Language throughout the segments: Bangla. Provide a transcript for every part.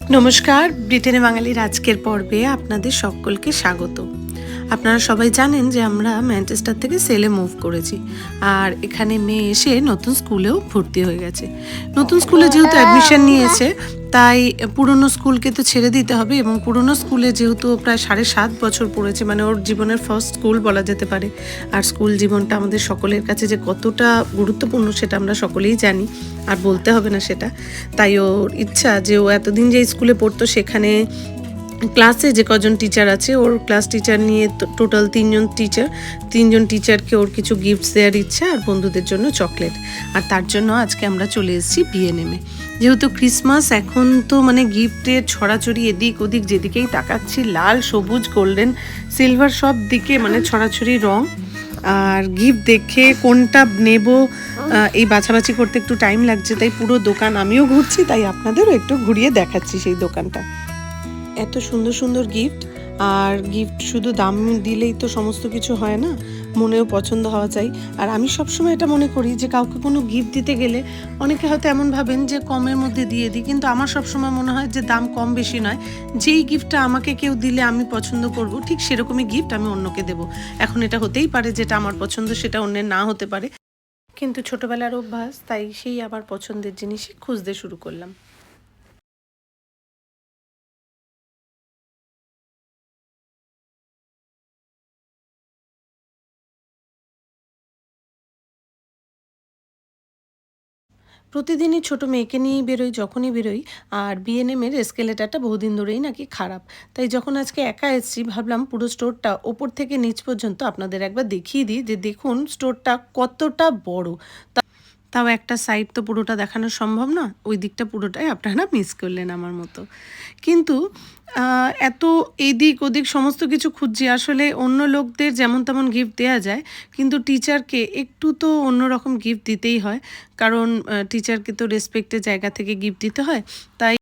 নমস্কার ব্রিটেনে বাঙালির আজকের পর্বে আপনাদের সকলকে স্বাগত। আপনারা সবাই জানেন যে আমরা ম্যানচেস্টার থেকে সেলে মুভ করেছি। আর এখানে মেয়ে এসে নতুন স্কুলেও ভর্তি হয়ে গেছে। নতুন স্কুলে যেহেতু অ্যাডমিশন নিয়েছে তাই পুরনো স্কুলকে তো ছেড়ে দিতে হবে এবং পুরনো স্কুলে যেহেতু প্রায় সাড়ে সাত বছর পড়েছে মানে ওর জীবনের ফার্স্ট স্কুল বলা যেতে পারে। আর স্কুল জীবনটা আমাদের সকলের কাছে যে কতটা গুরুত্বপূর্ণ সেটা আমরা সকলেই জানি আর বলতে হবে না সেটা। তাই ওর ইচ্ছা যে ও এতদিন যে স্কুলে পড়তো সেখানে ক্লাসে যে কজন টিচার আছে, ওর ক্লাস টিচার নিয়ে টোটাল তিনজন টিচার তিনজন টিচারকে ওর কিছু গিফটস দেওয়ার ইচ্ছা আর বন্ধুদের জন্য চকলেট আর তার জন্য আজকে আমরা চলে এসেছি বিএনএমে যেহেতু ক্রিসমাস এখন তো মানে গিফটের ছড়াছড়ি এদিক ওদিক যেদিকেই তাকাচ্ছি, লাল, সবুজ গোল্ডেন সিলভার সব দিকে মানে ছড়াছড়ি রং। আর গিফট দেখে কোনটা নেব এই বাছাবাছি করতে একটু টাইম লাগছে, তাই পুরো দোকান আমিও ঘুরছি, তাই আপনাদেরও একটু ঘুরিয়ে দেখাচ্ছি সেই দোকানটা। এত সুন্দর সুন্দর গিফট আর গিফট শুধু দাম দিলেই তো সমস্ত কিছু হয় না, মনেও পছন্দ হওয়া চাই। আর আমি সবসময় এটা মনে করি যে কাউকে কোনো গিফট দিতে গেলে অনেকে হয়তো এমন ভাবেন যে কমের মধ্যে দিয়ে দিই, কিন্তু আমার সবসময় মনে হয় যে দাম কম বেশি নয়। যেই গিফটটা আমাকে কেউ দিলে আমি পছন্দ করব, ঠিক সেরকমই গিফট আমি অন্যকে দেবো। এখন এটা হতেই পারে যেটা আমার পছন্দ, সেটা অন্যের না হতে পারে। কিন্তু ছোটোবেলার অভ্যাস, তাই সেই আবার পছন্দের জিনিসই খুঁজতে শুরু করলাম। প্রতিদিনই ছোট মেয়েকে নিয়েই বেরোই, যখনই বেরোই, আর বিএনএমের এসকেলেটারটা বহুদিন ধরেই নাকি খারাপ। তাই যখন আজকে একা এসেছি, ভাবলাম পুরো স্টোরটা ওপর থেকে নিচ পর্যন্ত আপনাদের একবার দেখিয়ে দিই যে দেখুন স্টোরটা কতটা বড়। তাও একটা সাইড তো পুরোটা দেখানো সম্ভব না, ওই দিকটা পুরোটাই আপনারা মিস করলেন আমার মতো। কিন্তু এত এদিক ওদিক সমস্ত কিছু খুঁজছি, আসলে অন্য লোকদের যেমন তেমন গিফট দেওয়া যায়, কিন্তু টিচারকে একটু তো অন্যরকম গিফট দিতেই হয়, কারণ টিচারকে তো রেসপেক্টের জায়গা থেকে গিফট দিতে হয়, তাই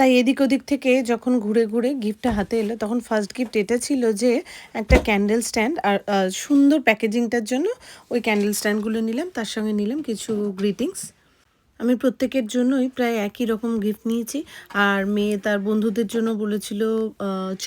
তাই এদিক ওদিক থেকে যখন ঘুরে ঘুরে গিফটটা হাতে এলো, তখন ফার্স্ট গিফট এটা ছিল যে একটা ক্যান্ডেল স্ট্যান্ড আর সুন্দর প্যাকেজিংটার জন্য ওই ক্যান্ডেল স্ট্যান্ডগুলো নিলাম, তার সঙ্গে নিলাম কিছু গ্রিটিংস আমি প্রত্যেকের জন্যই প্রায় একই রকম গিফট নিয়েছি। আর মেয়ে তার বন্ধুদের জন্য বলেছিল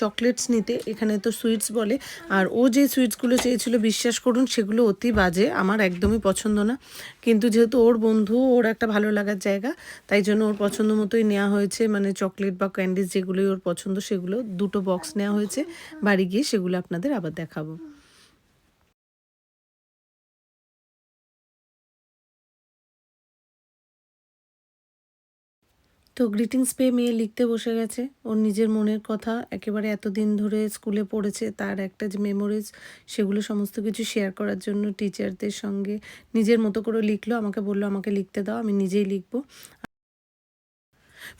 চকলেটস নিতে। এখানে তো সুইটস বলে। আর ও যে সুইটসগুলো চেয়েছিল, বিশ্বাস করুন, সেগুলো অতি বাজে। আমার একদমই পছন্দ না। কিন্তু যেহেতু ওর বন্ধু, ওর একটা ভালো লাগার জায়গা, তাই জন্য ওর পছন্দ মতোই নেওয়া হয়েছে। মানে চকলেট বা ক্যান্ডিস যেগুলোই ওর পছন্দ, সেগুলো দুটো বক্স নেওয়া হয়েছে। বাড়ি গিয়ে সেগুলো আপনাদের আবার দেখাবো। তো গ্রিটিংস পেয়ে মেয়ে লিখতে বসে গেছে। ওর নিজের মনের কথা একেবারে এতদিন ধরে স্কুলে পড়েছে, তার একটা যে মেমোরিজ সেগুলো সমস্ত কিছু শেয়ার করার জন্য টিচারদের সঙ্গে নিজের মতো করে লিখলো, আমাকে বলল, আমাকে লিখতে দাও, আমি নিজেই লিখব।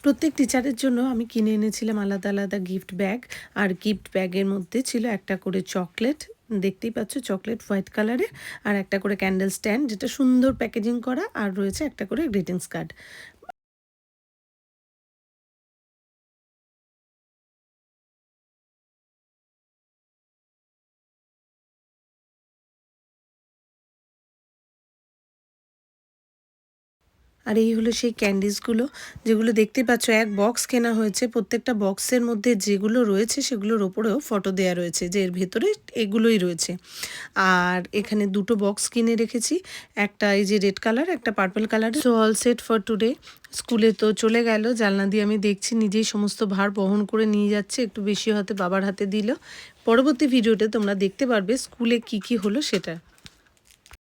প্রত্যেক টিচারের জন্য আমি কিনে এনেছিলাম আলাদা আলাদা গিফট ব্যাগ আর গিফট ব্যাগের মধ্যে ছিল একটা করে চকলেট দেখতেই পাচ্ছ চকলেট হোয়াইট কালারের আর একটা করে ক্যান্ডেল স্ট্যান্ড যেটা সুন্দর প্যাকেজিং করা, আর রয়েছে একটা করে গ্রিটিংস কার্ড আর এই হলো সেই ক্যান্ডিসগুলো যেগুলো দেখতে পাচ্ছ, এক বক্স কেনা হয়েছে, প্রত্যেকটা বক্সের মধ্যে যেগুলো রয়েছে সেগুলোর ওপরেও ফটো দেওয়া রয়েছে, যে এর ভেতরে এগুলোই রয়েছে। আর এখানে দুটো বক্স কিনে রেখেছি, একটা এই যে রেড কালার একটা purple colour so all set for today স্কুলে তো চলে গেল, জানলা দিয়ে আমি দেখছি, নিজেই সমস্ত ভার বহন করে নিয়ে যাচ্ছে, একটু বেশি হতে বাবার হাতে দিল। পরবর্তী ভিডিওতে তোমরা দেখতে পারবে স্কুলে কি কি হলো সেটা।